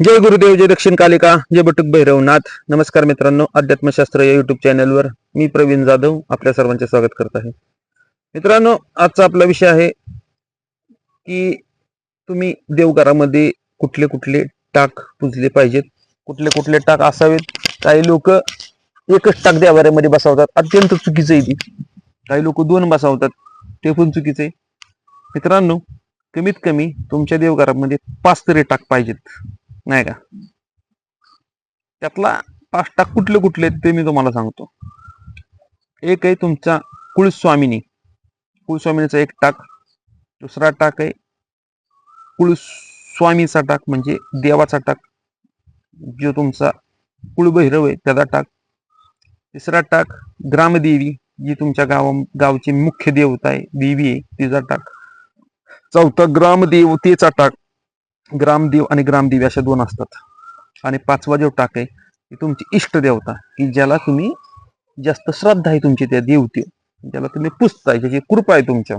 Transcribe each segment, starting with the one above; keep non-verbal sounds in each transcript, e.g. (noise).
जय गुरुदेव जय दक्षिण कालिका जय बटुक भैरवनाथ. नमस्कार मित्रांनो अध्यात्मशास्त्र या युट्यूब चॅनलवर मी प्रवीण जाधव आपल्या सर्वांचे स्वागत करत आहे. मित्रांनो आजचा आपला विषय आहे की तुम्ही देवघरामध्ये कुठले कुठले टाक पुजले पाहिजेत? कुठले कुठले टाक असावेत? काही लोक एकच टाक देवाऱ्यामध्ये बसवतात. अत्यंत चुकीचं आहे ती. काही लोक दोन बसवतात. ते पण चुकीचं आहे. मित्रांनो कमीत कमी तुमच्या देवघरामध्ये पाच तरी टाक पाहिजेत. नाही का? त्यातला पाच टाक कुठले कुठले आहेत ते मी तुम्हाला सांगतो. एक आहे तुमचा कुळस्वामिनी. कुळस्वामिनीचा एक टाक. दुसरा टाक आहे कुळस्वामीचा टाक म्हणजे देवाचा टाक. जो तुमचा कुळभैरव आहे त्याचा टाक. तिसरा टाक ग्रामदेवी जी तुमच्या गावा गावची मुख्य देवता आहे देवी आहे तिचा टाक. चौथा ग्रामदेवतेचा टाक. ग्रामदेव आणि ग्रामदेवी अशा दोन असतात. आणि पाचवा जो टाक आहे ती तुमची इष्ट देवता की ज्याला तुम्ही जास्त श्रद्धा आहे तुमची त्या देवते ज्याला तुम्ही पुजताय ज्याची कृपा आहे तुमच्या.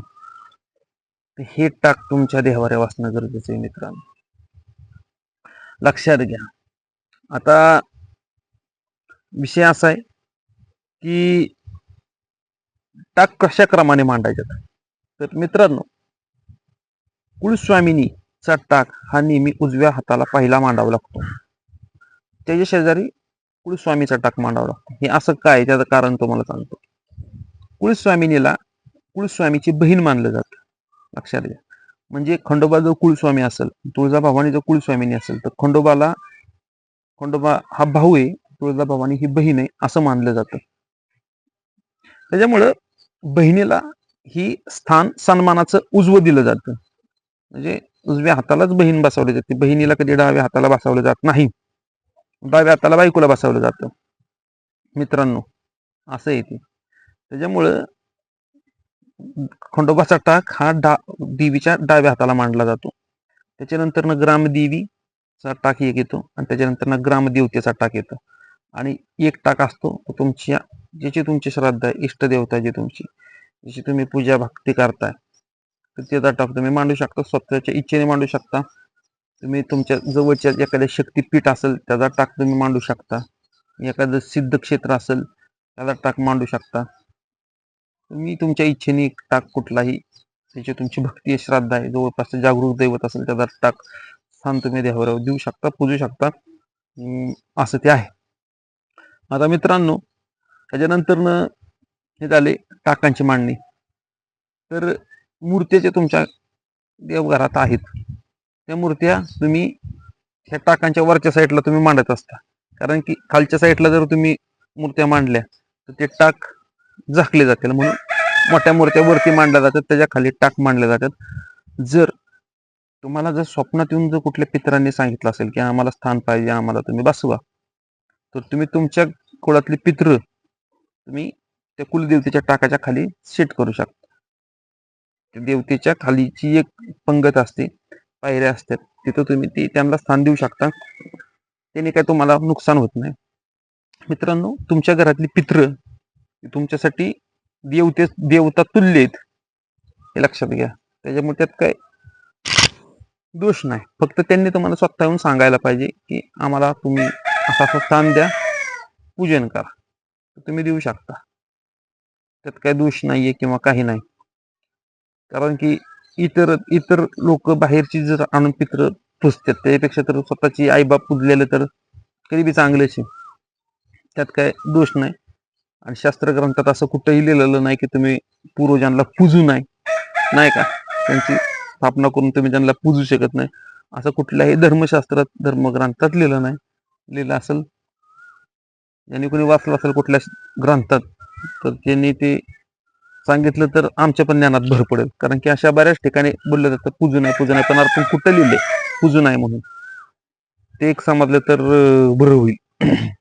हे टाक तुमच्या देवाऱ्या वाचणं गरजेचं आहे मित्रांनो. लक्षात घ्या. आता विषय असा आहे की टाक कशा क्रमाने मांडायच्यात तर मित्रांनो कुलस्वामिनी चा टाक हा नेहमी उजव्या हाताला पहिला मांडावा लागतो. त्याच्या शेजारी कुळस्वामीचा टाक मांडावा लागतो. हे असं काय? त्याचं कारण तुम्हाला सांगतो. कुळस्वामिनीला कुळस्वामीची बहीण मानलं जातं. लक्षात घ्या. म्हणजे खंडोबा जर कुळस्वामी असेल तुळजाभवानी जर कुळस्वामिनी असेल तर खंडोबाला खंडोबा हा भाऊ आहे तुळजाभवानी ही बहीण आहे असं मानलं जातं. त्याच्यामुळं बहिणीला ही स्थान सन्मानाचं उजवं दिलं जातं. म्हणजे उजव्या हातालाच बहीण बसवली जाते. बहिणीला कधी डाव्या हाताला बसवलं जात नाही. डाव्या हाताला बायकोला बसवलं जातं. मित्रांनो असं येते त्याच्यामुळं खंडोबाचा टाक हा डा देवीच्या डाव्या हाताला मांडला जातो. त्याच्यानंतर न ग्रामदेवीचा टाक एक येतो आणि त्याच्यानंतर न ग्रामदेवतेचा टाक येतो. आणि एक टाक असतो तुमच्या ज्याची तुमची श्रद्धा आहे इष्टदेवता जी तुमची ज्याची तुम्ही पूजा भक्ती करताय तर त्याचा टाक तुम्ही मांडू शकता स्वतःच्या इच्छेने मांडू शकता. तुम्ही तुमच्या जवळच्या एखाद्या शक्तीपीठ असेल त्याचा टाक तुम्ही मांडू शकता. एखादं सिद्ध क्षेत्र असेल त्याचा टाक मांडू शकता. तुम्ही तुमच्या इच्छेने टाक कुठलाही त्याची तुमची भक्ती आहे श्रद्धा आहे. जवळपास जागरूक दैवत असेल त्याचा टाक स्थान तुम्ही देवावर देऊ शकता पूजू शकता. असं ते आहे. आता मित्रांनो त्याच्यानंतरनं हे झाले टाकांची मांडणी. तर मूर्त्याचे तुमच्या देवघरात आहेत. त्या मूर्त्या तुम्ही ह्या टाकांच्या वरच्या साईडला तुम्ही मांडत असता. कारण की खालच्या साईडला जर तुम्ही मूर्त्या मांडल्या तर ते टाक झाकले जातील. म्हणून मोठ्या मूर्त्या वरती मांडल्या जातात त्याच्याखाली टाक मांडल्या जातात. जर तुम्हाला जर स्वप्नात येऊन जर कुठल्या पितरांनी सांगितलं असेल की आम्हाला स्थान पाहिजे आम्हाला तुम्ही बसवा तर तुम्ही तुमच्या कुळातले पित्र तुम्ही त्या कुलदेवतेच्या टाकाच्या खाली सेट करू शकता. देवतेच्या खालीची एक पंगत असते पायऱ्या असतात तिथं तुम्ही ती त्यांना स्थान देऊ शकता. त्याने काय तुम्हाला नुकसान होत नाही. मित्रांनो तुमच्या घरातली पित्र तुमच्यासाठी देवते देवता तुल्य आहेत. हे लक्षात घ्या. त्याच्यामुळे त्यात काय दोष नाही. फक्त त्यांनी तुम्हाला स्वतः येऊन सांगायला पाहिजे की आम्हाला तुम्ही असं असं स्थान द्या. पूजन करा. तुम्ही देऊ शकता. त्यात काही दोष नाहीये किंवा काही नाही. कारण की इतर इतर लोक बाहेरची जर आणून पित्र पुसतात त्यापेक्षा तर स्वतःची आईबाप पुजलेलं तर कधी बी चांगलेच त्यात काय दोष नाही. आणि शास्त्र ग्रंथात असं कुठंही लिहिलेलं नाही की तुम्ही पूर्वजांना पूजू नाही नाही का? त्यांची स्थापना करून तुम्ही त्यांना पूजू शकत नाही. असं कुठल्याही धर्मशास्त्रात धर्मग्रंथात लिहिलं नाही. लिहिलं असेल. ज्यांनी कोणी वाचलं असेल कुठल्या ग्रंथात तर त्यांनी ते सांगितलं तर आमच्या पण ज्ञानात भर पडेल. कारण की अशा बऱ्याच ठिकाणी बोललं जातं पूजू नाही पूजू नाही. पण आपण कुठं लिहिले? पूजू नाही म्हणून. ते एक समजलं तर बरं होईल. (clears throat)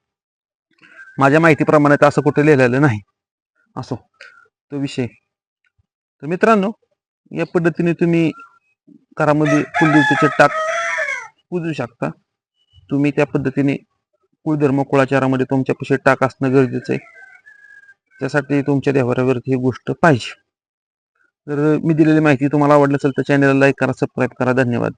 माझ्या माहितीप्रमाणे तर असं कुठं लिहिलेलं नाही. असो तो विषय. तर मित्रांनो या पद्धतीने तुम्ही घरामध्ये कुलदेवतेचे टाक पूजू शकता. तुम्ही त्या पद्धतीने कुळधर्म कुळाचारामध्ये तुमच्यापाशी टाक असणं गरजेचं आहे. त्यासाठी तुमच्या देवाऱ्यावरती ही गोष्ट पाहिजे. तर मी दिलेली माहिती तुम्हाला आवडली असेल तर चॅनलला लाईक करा सबस्क्राईब करा. धन्यवाद.